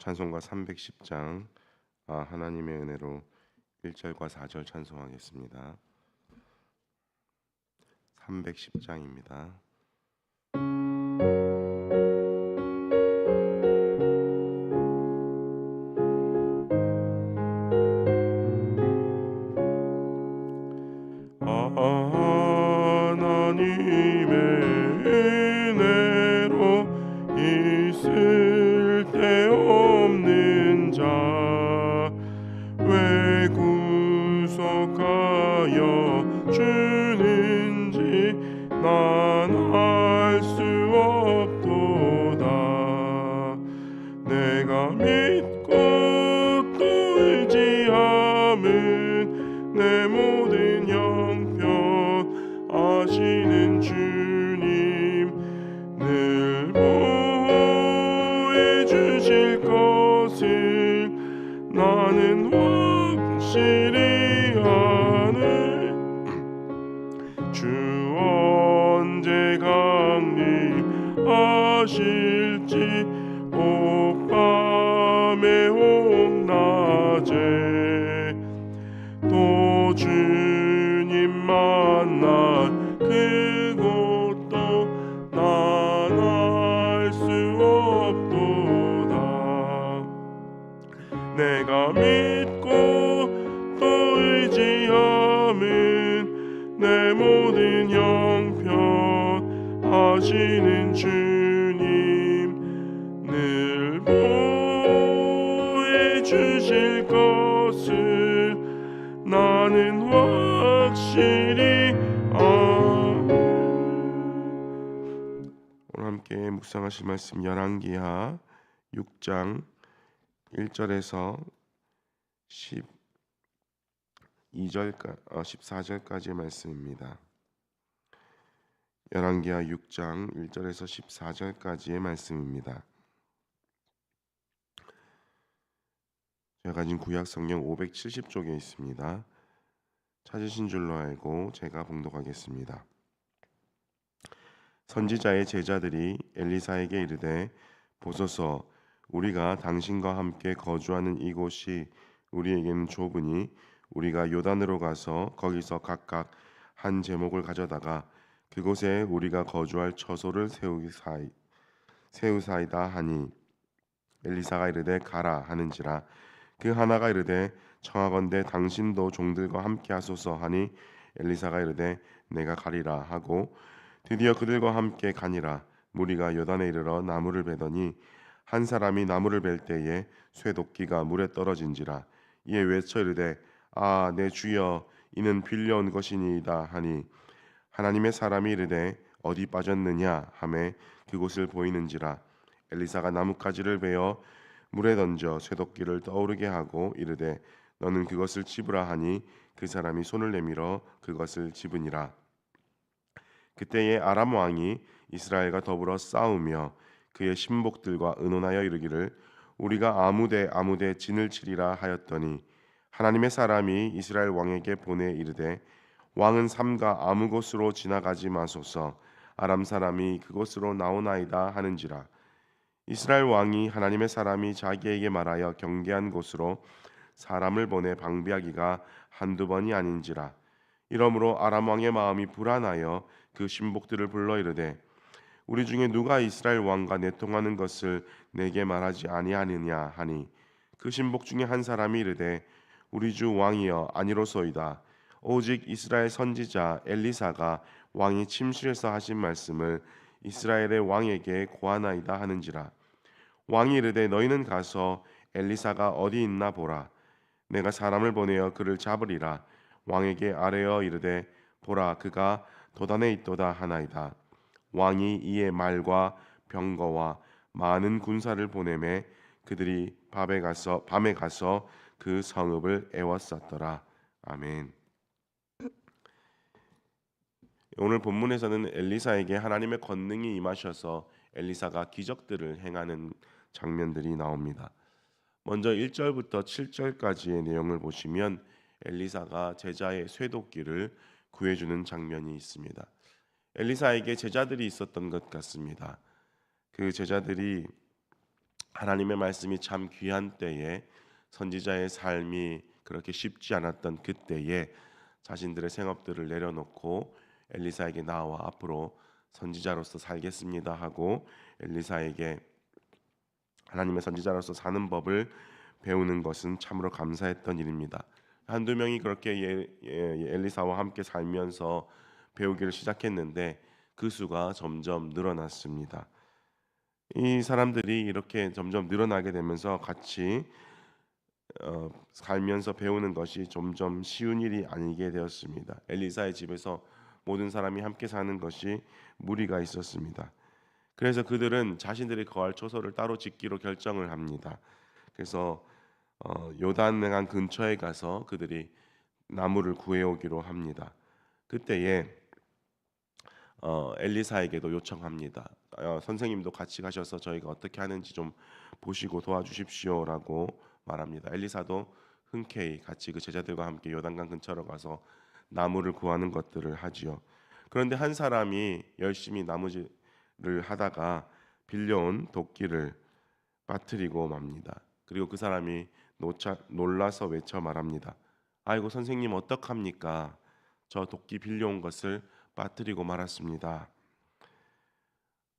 찬송가 310장 아, 하나님의 은혜로 1절과 4절 찬송하겠습니다. 310장입니다. 의지함은 내모 확실히 아네 오늘 함께 묵상하실 말씀 열왕기하 6장 1절에서 12절까 어, 14절까지의 말씀입니다. 열왕기하 6장 1절에서 14절까지의 말씀입니다. 제가 가진 구약 성경 570쪽에 있습니다. 찾으신 줄로 알고 제가 봉독하겠습니다. 선지자의 제자들이 엘리사에게 이르되 보소서 우리가 당신과 함께 거주하는 이곳이 우리에게는 좁으니 우리가 요단으로 가서 거기서 각각 한 제목을 가져다가 그곳에 우리가 거주할 처소를 세우사이 세우사이다 하니 엘리사가 이르되 가라 하는지라 그 하나가 이르되 청하건대 당신도 종들과 함께 하소서 하니 엘리사가 이르되 내가 가리라 하고 드디어 그들과 함께 가니라. 무리가 요단에 이르러 나무를 베더니 한 사람이 나무를 벨 때에 쇠도끼가 물에 떨어진지라. 이에 외쳐 이르되 아 내 주여 이는 빌려온 것이니이다 하니 하나님의 사람이 이르되 어디 빠졌느냐 하매 그곳을 보이는지라. 엘리사가 나뭇가지를 베어 물에 던져 쇠도끼를 떠오르게 하고 이르되 너는 그것을 집으라 하니 그 사람이 손을 내밀어 그것을 집으니라. 그때에 아람 왕이 이스라엘과 더불어 싸우며 그의 신복들과 의논하여 이르기를 우리가 아무데 아무데 진을 치리라 하였더니 하나님의 사람이 이스라엘 왕에게 보내 이르되 왕은 삼가 아무 곳으로 지나가지 마소서. 아람 사람이 그곳으로 나오나이다 하는지라. 이스라엘 왕이 하나님의 사람이 자기에게 말하여 경계한 곳으로 사람을 보내 방비하기가 한두 번이 아닌지라. 이러므로 아람 왕의 마음이 불안하여 그 신복들을 불러 이르되 우리 중에 누가 이스라엘 왕과 내통하는 것을 내게 말하지 아니하느냐 하니? 그 신복 중에 한 사람이 이르되 우리 주 왕이여 아니로소이다. 오직 이스라엘 선지자 엘리사가 왕이 침실에서 하신 말씀을 이스라엘의 왕에게 고하나이다 하는지라. 왕이 이르되 너희는 가서 엘리사가 어디 있나 보라 내가 사람을 보내어 그를 잡으리라 왕에게 아뢰어 이르되 보라 그가 도단에 있도다 하나이다 왕이 이에 말과 병거와 많은 군사를 보내매 그들이 밤에 가서 밤에 가서 그 성읍을 애워쌌더라 아멘. 오늘 본문에서는 엘리사에게 하나님의 권능이 임하셔서 엘리사가 기적들을 행하는 장면들이 나옵니다. 먼저 1절부터 7절까지의 내용을 보시면 엘리사가 제자의 쇠도끼를 구해주는 장면이 있습니다. 엘리사에게 제자들이 있었던 것 같습니다. 그 제자들이 하나님의 말씀이 참 귀한 때에 선지자의 삶이 그렇게 쉽지 않았던 그때에 자신들의 생업들을 내려놓고 엘리사에게 나와 앞으로 선지자로서 살겠습니다 하고 엘리사에게 하나님의 선지자로서 사는 법을 배우는 것은 참으로 감사했던 일입니다. 한두 명이 그렇게 예, 예, 엘리사와 함께 살면서 배우기를 시작했는데 그 수가 점점 늘어났습니다. 이 사람들이 이렇게 점점 늘어나게 되면서 같이 어, 살면서 배우는 것이 점점 쉬운 일이 아니게 되었습니다. 엘리사의 집에서 모든 사람이 함께 사는 것이 무리가 있었습니다. 그래서 그들은 자신들이 거할 초소를 따로 짓기로 결정을 합니다. 그래서 어, 요단강 근처에 가서 그들이 나무를 구해오기로 합니다. 그때에 어, 엘리사에게도 요청합니다. 어, 선생님도 같이 가셔서 저희가 어떻게 하는지 좀 보시고 도와주십시오라고 말합니다. 엘리사도 흔쾌히 같이 그 제자들과 함께 요단강 근처로 가서 나무를 구하는 것들을 하지요. 그런데 한 사람이 열심히 나무질 을 하다가 빌려온 도끼를 빠뜨리고 맙니다. 그리고 그 사람이 노차, 놀라서 외쳐 말합니다. 아이고 선생님 어떡합니까? 저 도끼 빌려온 것을 빠뜨리고 말았습니다.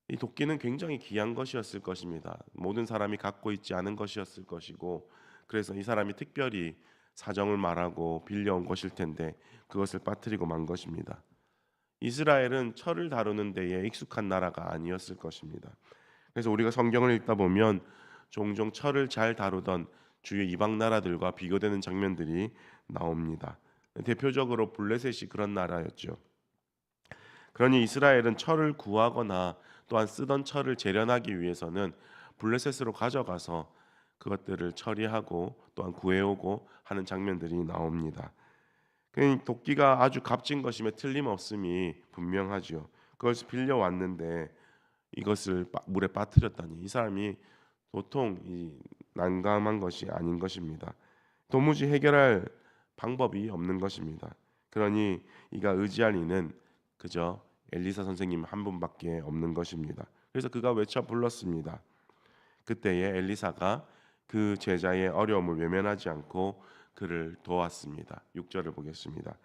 이 도끼는 굉장히 귀한 것이었을 것입니다. 모든 사람이 갖고 있지 않은 것이었을 것이고 그래서 이 사람이 특별히 사정을 말하고 빌려온 것일 텐데 그것을 빠뜨리고 만 것입니다. 이스라엘은 철을 다루는 데에 익숙한 나라가 아니었을 것입니다. 그래서 우리가 성경을 읽다 보면 종종 철을 잘 다루던 주요 이방 나라들과 비교되는 장면들이 나옵니다. 대표적으로 블레셋이 그런 나라였죠. 그러니 이스라엘은 철을 구하거나 또한 쓰던 철을 재련하기 위해서는 블레셋으로 가져가서 그것들을 처리하고 또한 구해오고 하는 장면들이 나옵니다. 그 도끼가 아주 값진 것임에 틀림없음이 분명하지요. 그것을 빌려 왔는데 이것을 물에 빠뜨렸다니 이 사람이 도통 이 난감한 것이 아닌 것입니다. 도무지 해결할 방법이 없는 것입니다. 그러니 이가 의지할 이는 그저 엘리사 선생님 한 분밖에 없는 것입니다. 그래서 그가 외쳐 불렀습니다. 그때에 엘리사가 그 제자의 어려움을 외면하지 않고 그를 도왔습니다. 6절을 보겠습니다.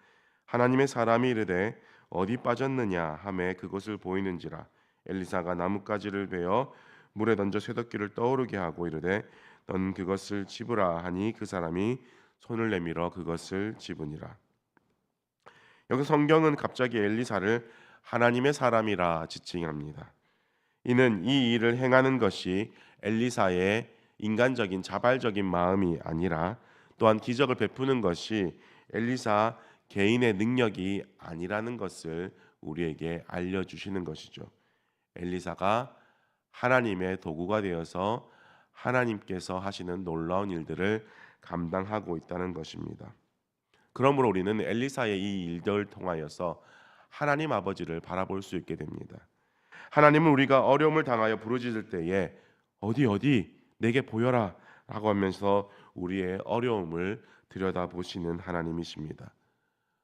하나님의 사람이 이르되 어디 빠졌느냐 하매 그것을 보이는지라 엘리사가 나뭇가지를 베어 물에 던져 쇠덕기를 떠오르게 하고 이르되 넌 그것을 집으라 하니 그 사람이 손을 내밀어 그것을 집으니라. 여기 성경은 갑자기 엘리사를 하나님의 사람이라 지칭합니다. 이는 이 일을 행하는 것이 엘리사의 인간적인 자발적인 마음이 아니라 또한 기적을 베푸는 것이 엘리사 개인의 능력이 아니라는 것을 우리에게 알려 주시는 것이죠. 엘리사가 하나님의 도구가 되어서 하나님께서 하시는 놀라운 일들을 감당하고 있다는 것입니다. 그러므로 우리는 엘리사의 이 일들을 통하여서 하나님 아버지를 바라볼 수 있게 됩니다. 하나님은 우리가 어려움을 당하여 부르짖을 때에 어디 어디 내게 보여라 라고 하면서 우리의 어려움을 들여다 보시는 하나님이십니다.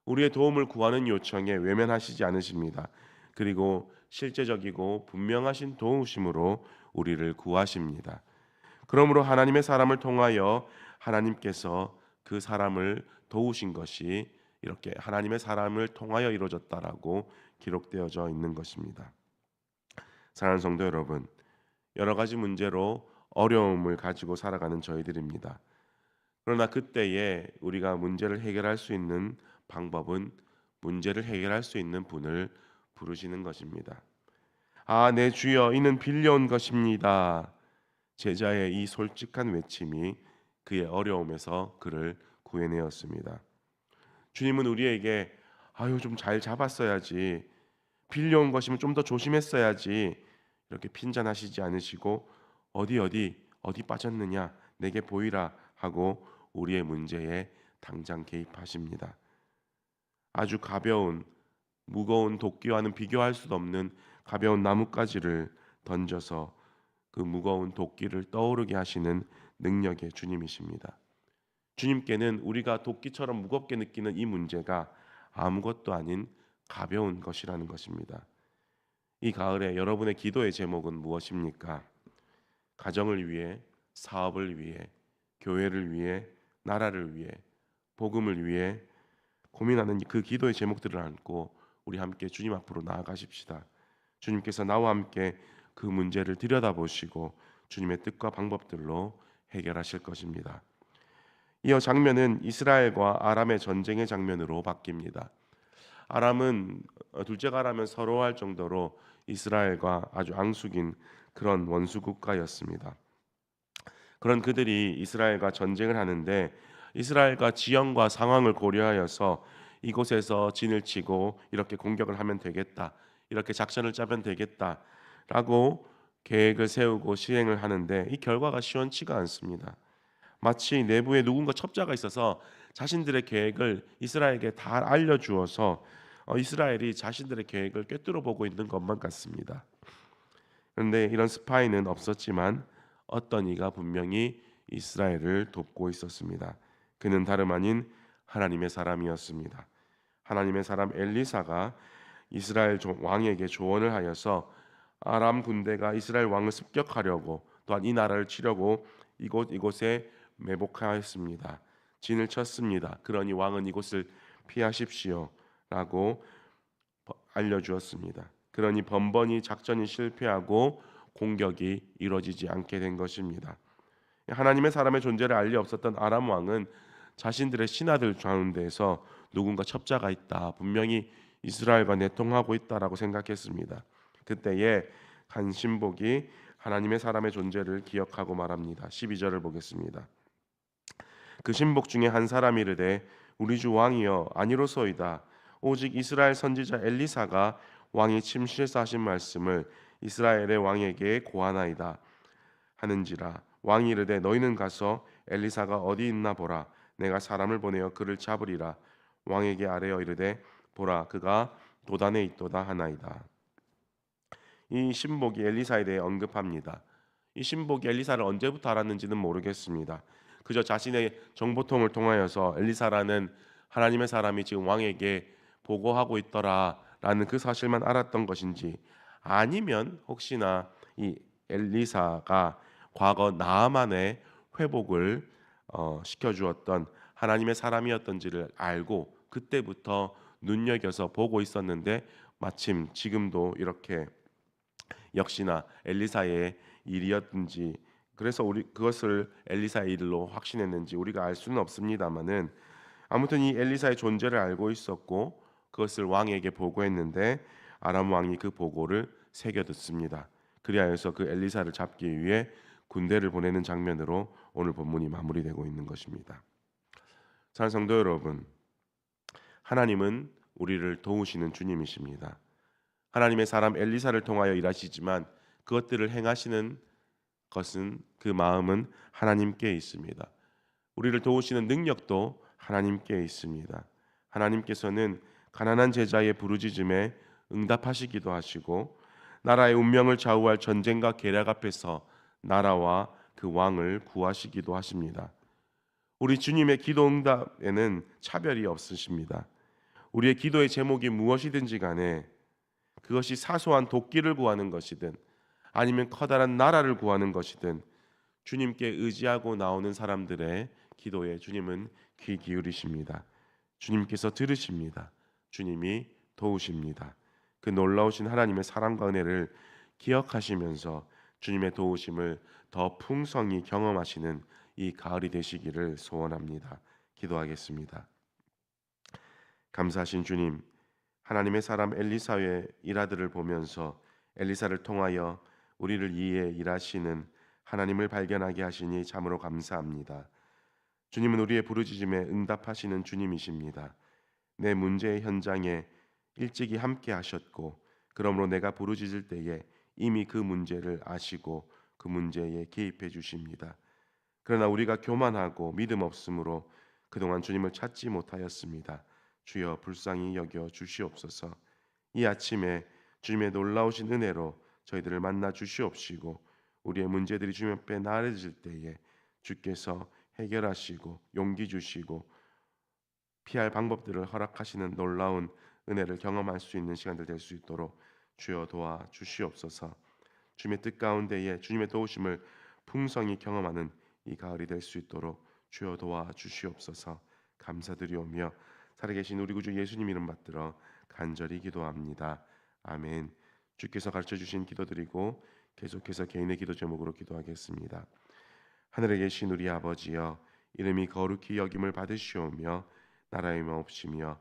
우리의 도움을 구하는 요청에 외면하시지 않으십니다. 그리고 실제적이고 분명하신 도우심으로 우리를 구하십니다. 그러므로 하나님의 사람을 통하여 하나님께서 그 사람을 도우신 것이 이렇게 하나님의 사람을 통하여 이루어졌다라고 기록되어져 있는 것입니다. 사랑하는 성도 여러분, 여러 가지 문제로 어려움을 가지고 살아가는 저희들입니다. 그러나 그때에 우리가 문제를 해결할 수 있는 방법은 문제를 해결할 수 있는 분을 부르시는 것입니다. 아, 내 주여, 이는 빌려온 것입니다. 제자의 이 솔직한 외침이 그의 어려움에서 그를 구해내었습니다. 주님은 우리에게 아유 좀 잘 잡았어야지 빌려온 것이면 좀 더 조심했어야지 이렇게 핀잔하시지 않으시고 어디 어디 어디 빠졌느냐 내게 보이라 하고 우리의 문제에 당장 개입하십니다. 아주 가벼운 무거운 도끼와는 비교할 수 없는 가벼운 나뭇가지를 던져서 그 무거운 도끼를 떠오르게 하시는 능력의 주님이십니다. 주님께는 우리가 도끼처럼 무겁게 느끼는 이 문제가 아무것도 아닌 가벼운 것이라는 것입니다. 이 가을에 여러분의 기도의 제목은 무엇입니까? 가정을 위해, 사업을 위해, 교회를 위해, 나라를 위해, 복음을 위해 고민하는 그 기도의 제목들을 안고 우리 함께 주님 앞으로 나아가십시다. 주님께서 나와 함께 그 문제를 들여다보시고 주님의 뜻과 방법들로 해결하실 것입니다. 이어 장면은 이스라엘과 아람의 전쟁의 장면으로 바뀝니다. 아람은 어, 둘째가 아람은 서러워할 정도로 이스라엘과 아주 앙숙인 그런 원수 국가였습니다. 그런 그들이 이스라엘과 전쟁을 하는데 이스라엘과 지형과 상황을 고려하여서 이곳에서 진을 치고 이렇게 공격을 하면 되겠다. 이렇게 작전을 짜면 되겠다라고 계획을 세우고 시행을 하는데 이 결과가 시원치가 않습니다. 마치 내부에 누군가 첩자가 있어서 자신들의 계획을 이스라엘에게 다 알려 주어서 어, 이스라엘이 자신들의 계획을 꿰뚫어 보고 있는 것만 같습니다. 그런데 이런 스파이는 없었지만 어떤 이가 분명히 이스라엘을 돕고 있었습니다. 그는 다름 아닌 하나님의 사람이었습니다. 하나님의 사람 엘리사가 이스라엘 왕에게 조언을 하여서 아람 군대가 이스라엘 왕을 습격하려고 또한 이 나라를 치려고 이곳 이곳에 매복하였습니다. 진을 쳤습니다. 그러니 왕은 이곳을 피하십시오라고 알려주었습니다. 그러니 번번이 작전이 실패하고 공격이 이루어지지 않게 된 것입니다. 하나님의 사람의 존재를 알리 없었던 아람 왕은 자신들의 신하들 가운데서 누군가 첩자가 있다. 분명히 이스라엘과 내통하고 있다라고 생각했습니다. 그때에 한 신복이 하나님의 사람의 존재를 기억하고 말합니다. 12절을 보겠습니다. 그 신복 중에 한 사람이 이르되 우리 주 왕이여 아니로소이다. 오직 이스라엘 선지자 엘리사가 왕이 침실에서 하신 말씀을 이스라엘의 왕에게 고하나이다 하는지라. 왕이 이르되 너희는 가서 엘리사가 어디 있나 보라. 내가 사람을 보내어 그를 잡으리라. 왕에게 아뢰어 이르되 보라 그가 도단에 있도다 하나이다. 이 신복이 엘리사에 대해 언급합니다. 이 신복이 엘리사를 언제부터 알았는지는 모르겠습니다. 그저 자신의 정보통을 통하여서 엘리사라는 하나님의 사람이 지금 왕에게 보고하고 있더라라는 그 사실만 알았던 것인지 아니면 혹시나 이 엘리사가 과거 나만의 회복을 어, 시켜주었던 하나님의 사람이었던지를 알고 그때부터 눈여겨서 보고 있었는데 마침 지금도 이렇게 역시나 엘리사의 일이었든지 그래서 우리 그것을 엘리사의 일로 확신했는지 우리가 알 수는 없습니다만은 아무튼 이 엘리사의 존재를 알고 있었고 그것을 왕에게 보고했는데 아람 왕이 그 보고를 새겨 듣습니다. 그리하여서 그 엘리사를 잡기 위해 군대를 보내는 장면으로 오늘 본문이 마무리되고 있는 것입니다. 사랑 성도 여러분, 하나님은 우리를 도우시는 주님이십니다. 하나님의 사람 엘리사를 통하여 일하시지만 그것들을 행하시는 것은 그 마음은 하나님께 있습니다. 우리를 도우시는 능력도 하나님께 있습니다. 하나님께서는 가난한 제자의 부르짖음에 응답하시기도 하시고 나라의 운명을 좌우할 전쟁과 계략 앞에서 나라와 그 왕을 구하시기도 하십니다. 우리 주님의 기도 응답에는 차별이 없으십니다. 우리의 기도의 제목이 무엇이든지 간에 그것이 사소한 도끼를 구하는 것이든 아니면 커다란 나라를 구하는 것이든 주님께 의지하고 나오는 사람들의 기도에 주님은 귀 기울이십니다. 주님께서 들으십니다. 주님이 도우십니다. 그 놀라우신 하나님의 사랑과 은혜를 기억하시면서 주님의 도우심을 더 풍성히 경험하시는 이 가을이 되시기를 소원합니다. 기도하겠습니다. 감사하신 주님, 하나님의 사람 엘리사의 일하들을 보면서 엘리사를 통하여 우리를 이해 일하시는 하나님을 발견하게 하시니 참으로 감사합니다. 주님은 우리의 부르짖음에 응답하시는 주님이십니다. 내 문제의 현장에 일찍이 함께 하셨고 그러므로 내가 부르짖을 때에 이미 그 문제를 아시고 그 문제에 개입해 주십니다. 그러나 우리가 교만하고 믿음 없으므로 그동안 주님을 찾지 못하였습니다. 주여 불쌍히 여겨 주시옵소서. 이 아침에 주님의 놀라우신 은혜로 저희들을 만나 주시옵시고 우리의 문제들이 주님 앞에 나아질 때에 주께서 해결하시고 용기 주시고 피할 방법들을 허락하시는 놀라운 은혜를 경험할 수 있는 시간들 될 수 있도록 주여 도와 주시옵소서. 주님의 뜻 가운데에 주님의 도우심을 풍성히 경험하는 이 가을이 될 수 있도록 주여 도와 주시옵소서. 감사드리오며 살아계신 우리 구주 예수님 이름 받들어 간절히 기도합니다. 아멘. 주께서 가르쳐 주신 기도드리고 계속해서 개인의 기도 제목으로 기도하겠습니다. 하늘에 계신 우리 아버지여 이름이 거룩히 여김을 받으시오며 나라의 마옵시며